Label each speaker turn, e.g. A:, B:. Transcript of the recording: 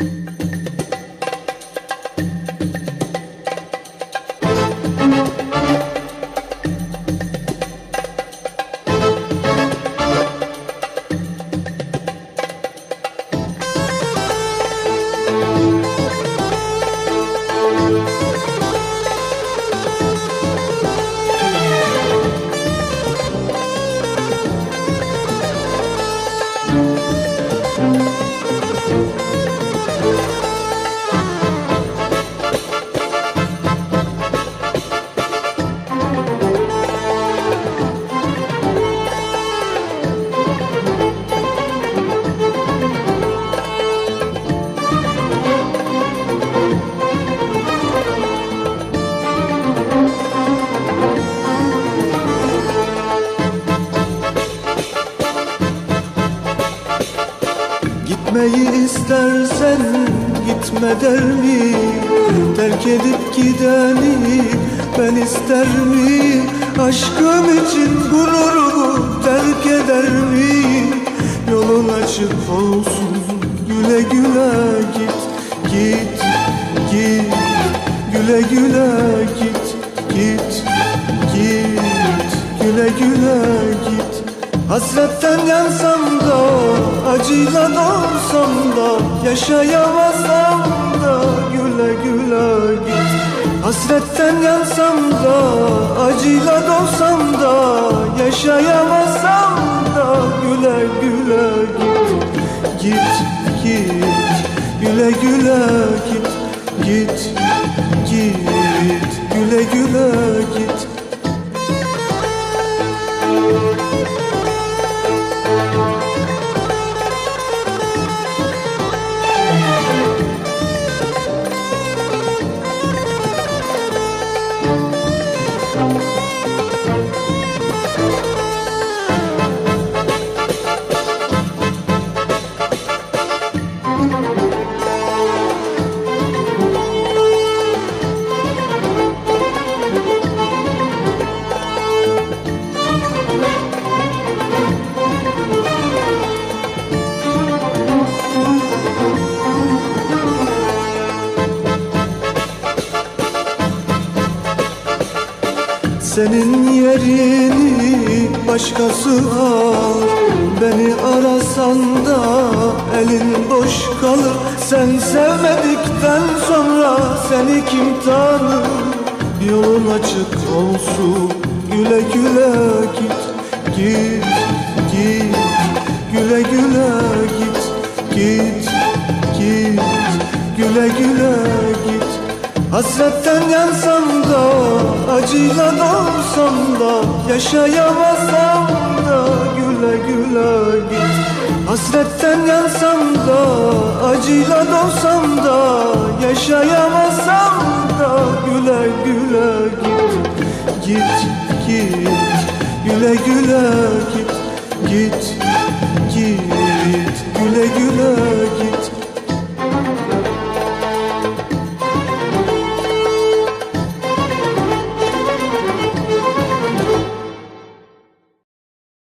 A: Thank you. Gitmeyi istersen gitme der mi? Terk edip gideni ben ister mi? Aşkım için gururumu terk eder mi? Yolun açık olsun güle güle git Git git güle güle git Git git güle güle git Hasretten yansam da acıyla dolsam da Yaşayamazsam da güle güle git. Hasretten yansam da acıyla dolsam da Yaşayamazsam da güle güle git. Git git güle güle git. Git git güle güle Senin yerini başkası al Beni arasan da elin boş kalır. Sen sevmedikten sonra seni kim tanır? Yolun açık olsun güle güle git Git git. Güle güle git Git git. Güle güle git Hasretten yansam da acıyla dolsam da Yaşayamazsam da güle güle git. Hasretten yansam da acıyla dolsam da Yaşayamazsam da güle güle git. Git git güle güle git. Git git güle güle